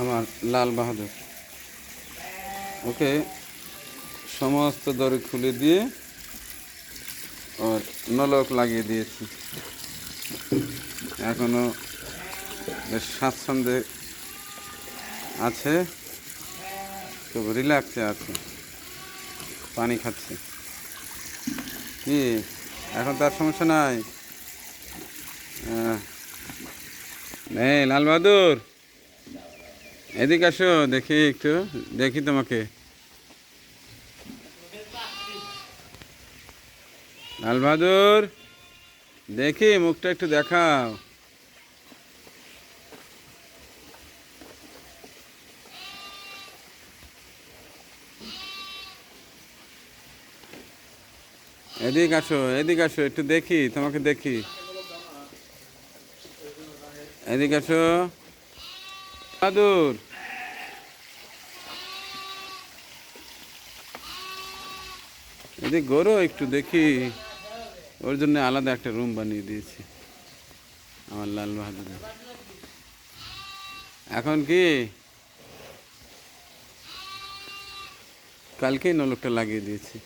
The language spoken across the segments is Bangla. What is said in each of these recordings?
আমার লাল বাহাদুর। ওকে, সমস্ত দড়ি খুলে দিয়ে ওর নলক লাগিয়ে দিয়েছি। এখনও বেশ স্বাচ্ছন্দ্যে আছে খুব রিল্যাক্সে আছে। পানি খাচ্ছে। কি? এখন তার সমস্যা নাই? এই লাল বাহাদুর! এদিকে আসো, দেখি একটু, দেখি তোমাকে। লাল বাহাদুর দেখি, মুখটা একটু দেখাও। এদিক আসো এদিক আসো, একটু দেখি, তোমাকে দেখি। এদিক আসো। বাহাদুর। এদিক গরো একটু দেখি, ওর জন্য আলাদা একটা রুম বানিয়ে দিয়েছি, আমার লাল বাহাদুরের। এখন কি? কালকেই নলকটা লাগিয়ে দিয়েছি।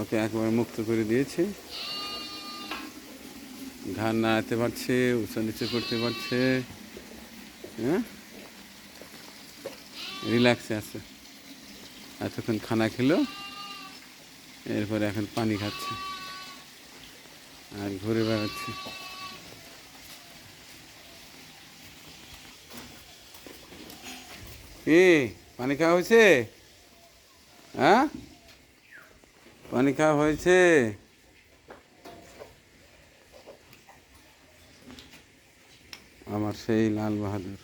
ওকে, একবার মুক্ত করে দিয়েছি। ঘাড় নাড়াতে পারছে উঁচু নিচে করতে পারছে হ্যাঁ? রিল্যাক্সে আছে। এতক্ষণ খানা খেলো, এরপরে এখন পানি খাচ্ছে আর ঘুরে বেড়াচ্ছে। কি, পানি খাওয়া হয়েছে? হ্যাঁ? পানি খাওয়া হয়েছে? আমার সেই লাল বাহাদুর।